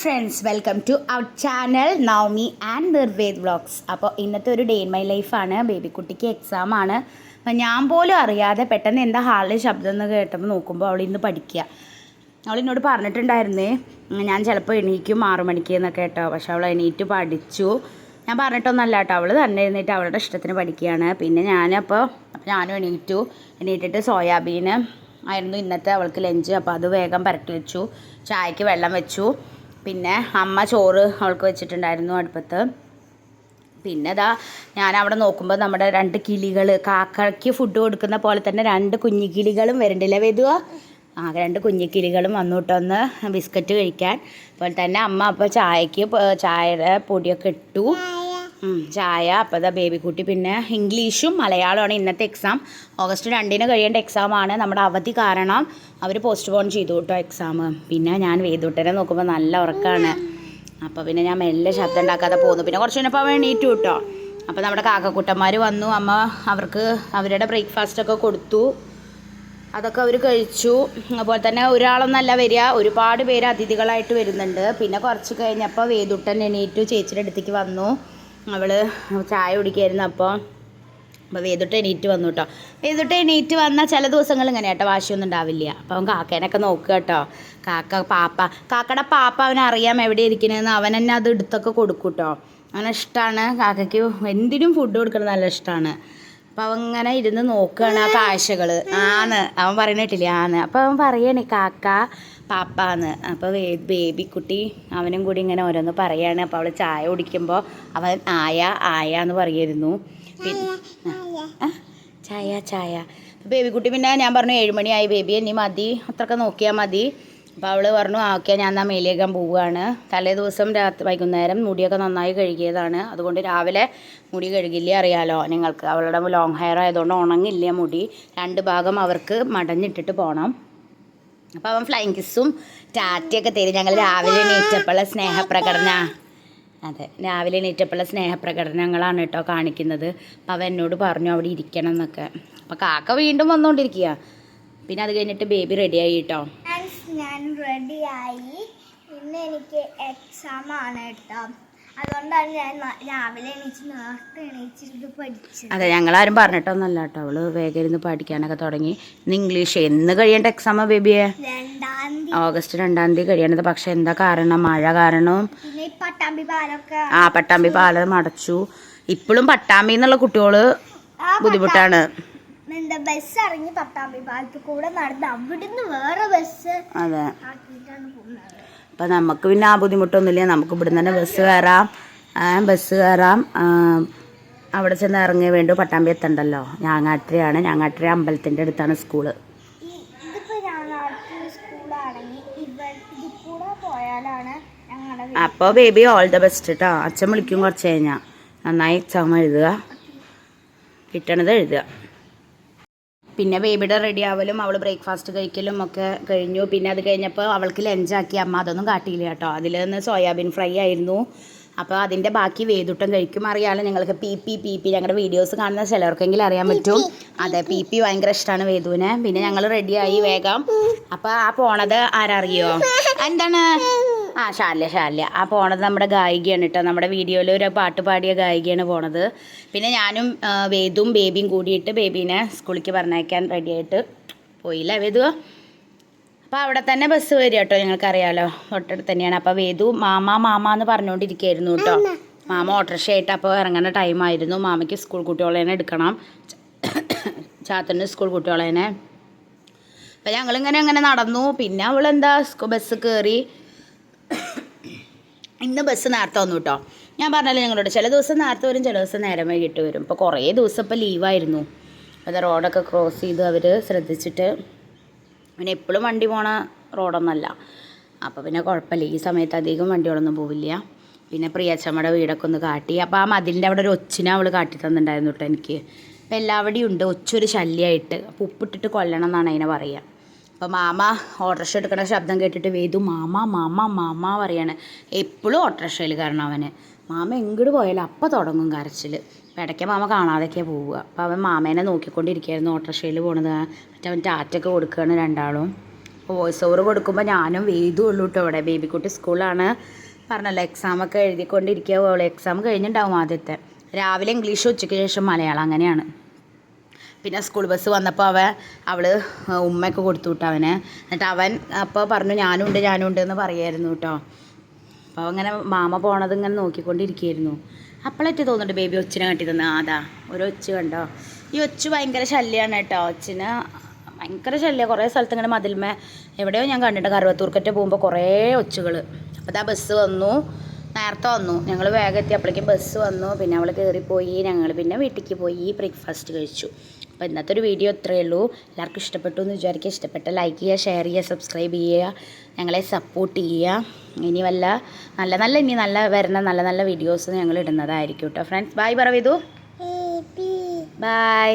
Friends welcome to our channel Navami and Nirved vlogs അപ്പോൾ ഇന്നത്തെ ഒരു ഡേ ഇൻ മൈ ലൈഫാണ് ബേബിക്കുട്ടിക്ക് എക്സാം ആണ്. അപ്പം ഞാൻ പോലും അറിയാതെ പെട്ടെന്ന് എന്താ ഹാളിൽ ശബ്ദം എന്ന് കേട്ടപ്പോൾ നോക്കുമ്പോൾ അവൾ ഇന്ന് പഠിക്കുക അവൾ എന്നോട് പറഞ്ഞിട്ടുണ്ടായിരുന്നേ ഞാൻ ചിലപ്പോൾ എണീക്കും ആറു മണിക്ക് എന്നൊക്കെ കേട്ടോ. പക്ഷെ അവൾ എണീറ്റ് പഠിച്ചു. ഞാൻ പറഞ്ഞിട്ടൊന്നല്ല കേട്ടോ. അവൾ തന്നെ എഴുന്നേറ്റ് അവളുടെ ഇഷ്ടത്തിന് പഠിക്കുകയാണ്. പിന്നെ ഞാനപ്പോൾ ഞാനും എണീറ്റു. എണീറ്റിട്ട് സോയാബീന് ആയിരുന്നു ഇന്നത്തെ അവൾക്ക് ലഞ്ച്. അപ്പോൾ അത് വേഗം പരട്ടി വെച്ചു. ചായക്ക് വെള്ളം വെച്ചു. പിന്നെ അമ്മ ചോറ് അവൾക്ക് വെച്ചിട്ടുണ്ടായിരുന്നു അടുപ്പത്ത്. പിന്നെ ഇതാ ഞാൻ അവിടെ നോക്കുമ്പോൾ നമ്മുടെ രണ്ട് കിളികൾ കാക്കയ്ക്ക് ഫുഡ് കൊടുക്കുന്ന പോലെ തന്നെ രണ്ട് കുഞ്ഞു കിളികളും വരുന്നുണ്ടല്ലേ വേദുവോ? ആ രണ്ട് കുഞ്ഞു കിളികളും വന്നു ബിസ്ക്കറ്റ് കഴിക്കാൻ. അതുപോലെ തന്നെ അമ്മ അപ്പോൾ ചായക്ക് ചായയുടെ പൊടിയൊക്കെ ഇട്ടു. ചായ അപ്പോൾ ബേബി കുട്ടി പിന്നെ ഇംഗ്ലീഷും മലയാളമാണ് ഇന്നത്തെ എക്സാം ഓഗസ്റ്റ് രണ്ടിന് കഴിയേണ്ട എക്സാമാണ് നമ്മുടെ അവധി കാരണം അവർ പോസ്റ്റ് പോൺ ചെയ്തു കേട്ടോ എക്സാം പിന്നെ ഞാൻ വേദൂട്ടനെ നോക്കുമ്പോൾ നല്ല ഉറക്കമാണ് അപ്പോൾ പിന്നെ ഞാൻ മെല്ലെ ശബ്ദം ഉണ്ടാക്കാതെ പോന്നു. പിന്നെ കുറച്ച് കഴിഞ്ഞപ്പോൾ അവൻ എണീറ്റു കേട്ടോ. അപ്പോൾ നമ്മുടെ കാക്കക്കുട്ടന്മാർ വന്നു. അമ്മ അവർക്ക് അവരുടെ ബ്രേക്ക്ഫാസ്റ്റൊക്കെ കൊടുത്തു. അതൊക്കെ അവർ കഴിച്ചു. അതുപോലെ തന്നെ ഒരാളൊന്നല്ല വരിക. ഒരുപാട് പേര് അതിഥികളായിട്ട് വരുന്നുണ്ട്. പിന്നെ കുറച്ച് കഴിഞ്ഞപ്പോൾ വേദുട്ടൻ എണീറ്റു. ചേച്ചിയുടെ അടുത്തേക്ക് വന്നു. അവൾ ചായ കുടിക്കായിരുന്നു. അപ്പോൾ അപ്പോൾ വേദുട്ട എണീറ്റ് വന്നു കേട്ടോ വേദുട്ട എണീറ്റ് വന്നാൽ ചില ദിവസങ്ങൾ ഇങ്ങനെ കേട്ടോ വാശിയൊന്നും ഉണ്ടാവില്ല. അപ്പോൾ അവൻ കാക്കേനൊക്കെ നോക്കുക കേട്ടോ. കാക്ക പാപ്പ. കാക്കയുടെ പാപ്പ അവനറിയാം എവിടെ ഇരിക്കണമെന്ന് അവൻ തന്നെ അത് എടുത്തൊക്കെ കൊടുക്കും കേട്ടോ അവനിഷ്ടമാണ് കാക്കയ്ക്ക് എന്തിനും ഫുഡ് കൊടുക്കുന്നത് നല്ല ഇഷ്ടമാണ് അപ്പോൾ അവൻ ഇങ്ങനെ ഇരുന്ന് നോക്കുകയാണ് ആ കാഴ്ചകൾ ആന്ന്. അവൻ പറയണ കേട്ടില്ലേ? ആന്ന്. അപ്പോൾ അവൻ പറയാണ് കാക്ക പാപ്പാന്ന്. അപ്പോൾ ബേബി കുട്ടി അവനും കൂടി ഇങ്ങനെ ഓരോന്ന് പറയാണ്. അപ്പോൾ അവൾ ചായ കുടിക്കുമ്പോൾ അവൻ ആയ ആയ എന്ന് പറയുമായിരുന്നു പിന്നെ ചായ ബേബി കുട്ടി പിന്നെ ഞാൻ പറഞ്ഞു ഏഴുമണിയായി ബേബി ഇനി മതി. അത്രയൊക്കെ നോക്കിയാൽ മതി. അപ്പോൾ അവൾ പറഞ്ഞു ആ ഓക്കെ ഞാൻ എന്നാൽ മേലേക്കാൻ പോവുകയാണ്. തലേ ദിവസം രാത്രി വൈകുന്നേരം മുടിയൊക്കെ നന്നായി കഴുകിയതാണ്. അതുകൊണ്ട് രാവിലെ മുടി കഴുകില്ല അറിയാലോ നിങ്ങൾക്ക്. അവളുടെ ലോങ് ഹെയർ ആയതുകൊണ്ട് ഉണങ്ങില്ല മുടി. രണ്ട് ഭാഗം അവർക്ക് മടഞ്ഞിട്ടിട്ട് പോകണം അപ്പോൾ അവൻ ഫ്ലൈങ് കിസ്സും ടാറ്റയൊക്കെ തരും ഞങ്ങൾ രാവിലെ എണീറ്റപ്പോഴുള്ള സ്നേഹപ്രകടന അതെ രാവിലെ എണീറ്റപ്പോഴുള്ള സ്നേഹപ്രകടനങ്ങളാണ് കേട്ടോ കാണിക്കുന്നത്. അപ്പോൾ അവൻ എന്നോട് പറഞ്ഞു അവിടെ ഇരിക്കണം എന്നൊക്കെ. അപ്പോൾ കാക്ക വീണ്ടും വന്നുകൊണ്ടിരിക്കുക പിന്നെ അത് കഴിഞ്ഞിട്ട് ബേബി റെഡിയായി കേട്ടോ. ഞാൻ റെഡിയായി ഇന്ന് എനിക്ക് എക്സാം ആണ് കേട്ടോ അതുകൊണ്ടാണ് ഞാൻ രാവിലെ എണീച്ച് നേരത്തെ എണീച്ചിട്ട് പഠിച്ചത്. അതെ ഞങ്ങളാരും പറഞ്ഞിട്ടൊന്നല്ല കേട്ടോ അവൾ വേഗം ഇരുന്ന് പഠിക്കാനൊക്കെ തുടങ്ങി. ഇന്ന് ഇംഗ്ലീഷ്. എന്ന് കഴിയേണ്ട എക്സാമാ ബേബിയെ? രണ്ടാം ഓഗസ്റ്റ് രണ്ടാം തീയതി കഴിയണത്. പക്ഷെ എന്താ കാരണം? മഴ കാരണം. പിന്നെ ഈ പട്ടാമ്പി പാലൊക്കെ ആ പട്ടാമ്പി പാലം അടച്ചു. ഇപ്പോഴും പട്ടാമ്പി എന്നുള്ള കുട്ടികൾ ബുദ്ധിമുട്ടാണ്. എന്താ ബസ് ഇറങ്ങി പത്താം പാലത്തിൽ കൂടെ നടന്ന് അവിടുന്ന് വേറെ ബസ് അതെ. അപ്പം നമുക്ക് പിന്നെ ആ ബുദ്ധിമുട്ടൊന്നുമില്ല. നമുക്ക് ഇവിടുന്ന് തന്നെ ബസ് കയറാം. ആ, ബസ് കയറാം. അവിടെ ചെന്ന് ഇറങ്ങി വേണ്ടു. പട്ടാമ്പി എത്തണ്ടല്ലോ. ഞാങ്ങാട്ടിരയാണ്. ഞാങ്ങാട്ടിര അമ്പലത്തിന്റെ അടുത്താണ് സ്കൂൾ. അപ്പോൾ ബേബി ഓൾ ദ ബെസ്റ്റ് കേട്ടോ അച്ഛൻ വിളിക്കും കുറച്ച് കഴിഞ്ഞാൽ നന്നായി എക്സാം എഴുതുക. കിട്ടണത് എഴുതുക. പിന്നെ ബേബിയുടെ റെഡി ആവലും അവൾ ബ്രേക്ക്ഫാസ്റ്റ് കഴിക്കലും ഒക്കെ കഴിഞ്ഞു. പിന്നെ അത് കഴിഞ്ഞപ്പോൾ അവൾക്ക് ലഞ്ചാക്കി അമ്മ അതൊന്നും കാട്ടിയില്ല കേട്ടോ. അതിൽ നിന്ന് സോയാബീൻ ഫ്രൈ ആയിരുന്നു. അപ്പോൾ അതിന്റെ ബാക്കി വേദുട്ടം കഴിക്കും അറിയാമല്ലോ ഞങ്ങൾക്ക് പി പി പി പി ഞങ്ങളുടെ വീഡിയോസ് കാണുന്ന ചിലർക്കെങ്കിലും അറിയാൻ പറ്റും. അതെ പി. പി ഭയങ്കര ഇഷ്ടമാണ് വേദുവിന് പിന്നെ ഞങ്ങൾ റെഡിയായി വേഗം. അപ്പോൾ ആ പോണത് ആരറിയോ? എന്താണ്? ആ ഷാല്യ ഷാല്യ ആ പോണത് നമ്മുടെ ഗായികയാണ് കേട്ടോ നമ്മുടെ വീഡിയോയിൽ ഒരു പാട്ട് പാടിയ ഗായികയാണ് പോണത്. പിന്നെ ഞാനും വേദും ബേബിയും കൂടിയിട്ട് ബേബീനെ സ്കൂളിലേക്ക് പറഞ്ഞയക്കാൻ റെഡിയായിട്ട് പോയില്ല വേദു? അപ്പോൾ അവിടെ തന്നെ ബസ് വരിക കേട്ടോ ഞങ്ങൾക്കറിയാമല്ലോ തൊട്ടടുത്ത് തന്നെയാണ്. അപ്പോൾ വേദു മാമ മാമ എന്ന് പറഞ്ഞുകൊണ്ടിരിക്കുകയായിരുന്നു കേട്ടോ മാമ. ഓട്ടോറിക്ഷയായിട്ട് അപ്പോൾ ഇറങ്ങുന്ന ടൈമായിരുന്നു മാമയ്ക്ക് സ്കൂൾ കുട്ടികളേനെ എടുക്കണം. ചാത്തന് സ്കൂൾ കുട്ടികളേനെ അപ്പം ഞങ്ങളിങ്ങനെ അങ്ങനെ നടന്നു. പിന്നെ അവളെന്താ ബസ് കയറി ഇന്ന് ബസ് നേരത്തെ വന്നു കേട്ടോ ഞാൻ പറഞ്ഞല്ലോ ഞങ്ങളോട് ചില ദിവസം നേരത്തെ വരും ചില ദിവസം നേരം വൈകിട്ട് വരും. ഇപ്പോൾ കുറേ ദിവസം ഇപ്പോൾ ലീവായിരുന്നു അത് റോഡൊക്കെ ക്രോസ് ചെയ്ത് അവർ ശ്രദ്ധിച്ചിട്ട് പിന്നെ എപ്പോഴും വണ്ടി പോണ റോഡൊന്നല്ല അപ്പോൾ പിന്നെ കുഴപ്പമില്ല. ഈ സമയത്ത് അധികം വണ്ടികളൊന്നും പോവില്ല. പിന്നെ പ്രിയച്ചമ്മയുടെ വീടൊക്കെ ഒന്ന് കാട്ടി. അപ്പോൾ ആ മതിലിന്റെ അവിടെ ഒരു ഒച്ചിനെ അവൾ കാട്ടി തന്നിട്ടുണ്ടായിരുന്നു കേട്ടോ എനിക്ക്. അപ്പോൾ എല്ലാവിടെയും ഉണ്ട്. ഒച്ചൊരു ശല്യമായിട്ട് അപ്പോൾ ഉപ്പിട്ടിട്ട് കൊല്ലണം എന്നാണ് അതിനെ പറയുക അപ്പോൾ മാമ ഓട്ടോറിക്ഷ എടുക്കുന്ന ശബ്ദം കേട്ടിട്ട് വേദു മാമ മാമ മാമ പറയാണ്. എപ്പോഴും ഓട്ടോറിക്ഷയിൽ കാരണം അവന്. മാമ എങ്ങോട്ട് പോയാലും അപ്പം തുടങ്ങും കരച്ചിൽ അപ്പോൾ ഇടയ്ക്ക് മാമ കാണാതൊക്കെയാണ് പോവുക. അപ്പോൾ അവൻ മാമേനെ നോക്കിക്കൊണ്ടിരിക്കുകയായിരുന്നു ഓട്ടോറിക്ഷയിൽ പോണത്. മറ്റേ അവൻ ടാറ്റൊക്കെ കൊടുക്കുകയാണ് രണ്ടാളും. അപ്പോൾ വോയിസ് ഓവർ കൊടുക്കുമ്പോൾ ഞാനും വേദും ഉള്ളൂ കേട്ടോ ഇവിടെ. ബേബിക്കുട്ടി സ്കൂളാണ് പറഞ്ഞല്ലോ എക്സാമൊക്കെ എഴുതിക്കൊണ്ടിരിക്കുക എക്സാം കഴിഞ്ഞിട്ടുണ്ടാവും ആദ്യത്തെ. രാവിലെ ഇംഗ്ലീഷ് ഉച്ചയ്ക്ക് ശേഷം മലയാളം അങ്ങനെയാണ്. പിന്നെ സ്കൂൾ ബസ് വന്നപ്പോൾ അവൻ അവൾ ഉമ്മയൊക്കെ കൊടുത്തു വിട്ടു അവന്. എന്നിട്ട് അവൻ അപ്പോൾ പറഞ്ഞു ഞാനും ഉണ്ട് ഞാനും ഉണ്ട് എന്ന് പറയായിരുന്നു കേട്ടോ. അപ്പോൾ അങ്ങനെ മാമ പോണത് ഇങ്ങനെ നോക്കിക്കൊണ്ടിരിക്കുകയായിരുന്നു. അപ്പോഴേറ്റ് തോന്നുന്നുണ്ട് ബേബി ഒച്ചിനെ കെട്ടി തന്നെ അതാ ഒരു ഒച്ച് കണ്ടോ? ഈ ഒച്ച് ഭയങ്കര ശല്യമാണ് കേട്ടോ. ഒച്ചിന് ഭയങ്കര ശല്യം. കുറേ സ്ഥലത്ത് ഇങ്ങനെ മതിൽമേ എവിടെയോ ഞാൻ കണ്ടിട്ട് കറുവത്തൂർക്കറ്റ് പോകുമ്പോൾ കുറേ ഒച്ചുകൾ അപ്പോൾ ആ ബസ് വന്നു. നേരത്തെ വന്നു. ഞങ്ങൾ വേഗം എത്തിയപ്പോഴേക്കും ബസ് വന്നു. പിന്നെ അവൾ കയറിപ്പോയി. ഞങ്ങൾ പിന്നെ വീട്ടിലേക്ക് പോയി. ബ്രേക്ക്ഫാസ്റ്റ് കഴിച്ചു. അപ്പോൾ ഇന്നത്തെ ഒരു വീഡിയോ ഇത്രയേ ഉള്ളൂ. എല്ലാവർക്കും ഇഷ്ടപ്പെട്ടു എന്ന് വിചാരിക്കുക. ഇഷ്ടപ്പെട്ട ലൈക്ക് ചെയ്യുക ഷെയർ ചെയ്യുക സബ്സ്ക്രൈബ് ചെയ്യുക. ഞങ്ങളെ സപ്പോർട്ട് ചെയ്യുക. ഇനി വല്ല നല്ല നല്ല ഇനി നല്ല വരുന്ന നല്ല നല്ല വീഡിയോസ് ഞങ്ങൾ ഇടുന്നതായിരിക്കും കേട്ടോ. Friends bye പറവീതു by